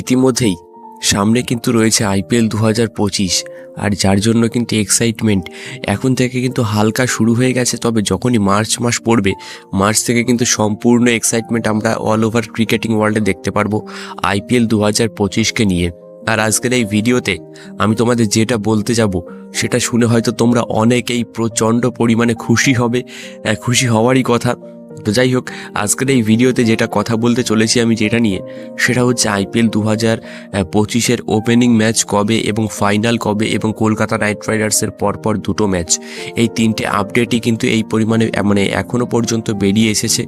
ইতিমধ্যেই সামনে কিন্তু রয়েছে আইপিএল দু হাজার পঁচিশ, আর যার জন্য কিন্তু এক্সাইটমেন্ট এখন থেকে কিন্তু হালকা শুরু হয়ে গেছে। তবে যখনই মার্চ মাস পড়বে, মার্চ থেকে কিন্তু সম্পূর্ণ এক্সাইটমেন্ট আমরা অল ওভার ক্রিকেটিং ওয়ার্ল্ডে দেখতে পারব আইপিএল দু হাজার পঁচিশকে নিয়ে। আর আজকের এই ভিডিওতে আমি তোমাদের যেটা বলতে যাব, সেটা শুনে হয়তো তোমরা অনেকেই প্রচণ্ড পরিমাণে খুশি হবে খুশি হওয়ারই কথা। তো যাই হোক, আজকের এই ভিডিওতে যেটা কথা বলতে চলেছি আমি যেটা নিয়ে, সেটা হচ্ছে আইপিএল দু হাজার পঁচিশের ওপেনিং ম্যাচ কবে এবং ফাইনাল কবে এবং কলকাতা নাইট রাইডার্সের পরপর দুটো ম্যাচ এই তিনটে আপডেটই কিন্তু এই পরিমাণে মানে এখনও পর্যন্ত বেরিয়ে এসেছে।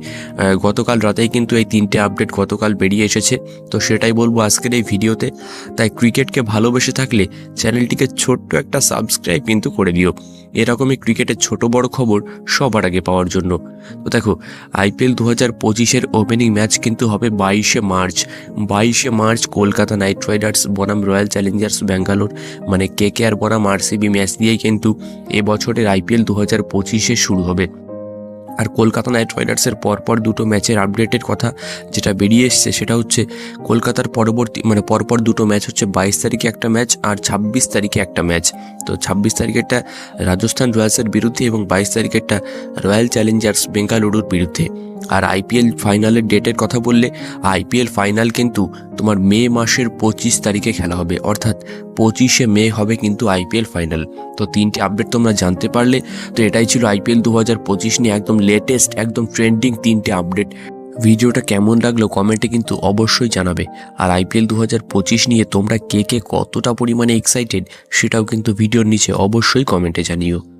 গতকাল রাতেই কিন্তু এই তিনটে আপডেট গতকাল বেরিয়ে এসেছে। তো সেটাই বলব আজকের এই ভিডিওতে। তাই ক্রিকেটকে ভালোবেসে থাকলে চ্যানেলটিকে ছোট্ট একটা সাবস্ক্রাইব কিন্তু করে দিও এরকমই ক্রিকেটের ছোট বড় খবর সবার আগে পাওয়ার জন্য। তো দেখো আইপিএল দু হাজার পঁচিশের ওপেনিং ম্যাচ কিন্তু হবে বাইশে মার্চ। বাইশে মার্চ কলকাতা নাইট রাইডার্স, বনাম রয়্যাল চ্যালেঞ্জার্স, ব্যাঙ্গালোর। মানে কে কে আর বনাম আরসিবি ম্যাচ দিয়েই কিন্তু এবছরের আইপিএল দু হাজার পঁচিশে শুরু হবে। আর কলকাতা নাইট রাইডার্সের পরপর দুটো ম্যাচের আপডেটের কথা যেটা বেরিয়ে এসছে সেটা হচ্ছে কলকাতার পরবর্তী মানে পরপর দুটো ম্যাচ হচ্ছে বাইশ তারিখে একটা ম্যাচ আর ছাব্বিশ তারিখে একটা ম্যাচ। তো ছাব্বিশ তারিখেরটা রাজস্থান রয়্যালসের বিরুদ্ধে এবং বাইশ তারিখেরটা রয়্যাল চ্যালেঞ্জার্স বেঙ্গালুরুর বিরুদ্ধে। আর আইপিএল ফাইনালের ডেটের কথা বললে আইপিএল ফাইনাল কিন্তু তোমার মে মাসের পঁচিশ তারিখে খেলা হবে। অর্থাৎ পঁচিশে মে হবে কিন্তু আইপিএল ফাইনাল তো তিনটে আপডেট তোমরা জানতে পারলে, তো এটাই ছিল আইপিএল দু হাজার পঁচিশ নিয়ে একদম লেটেস্ট একদম ট্রেন্ডিং তিনটে আপডেট ভিডিওটা কেমন লাগল কমেন্টে কিন্তু অবশ্যই জানাবে। আর আইপিএল দু হাজার পঁচিশ নিয়ে তোমরা কে কে কতটা পরিমাণে এক্সাইটেড সেটাও কিন্তু ভিডিওর নিচে অবশ্যই কমেন্টে জানিও।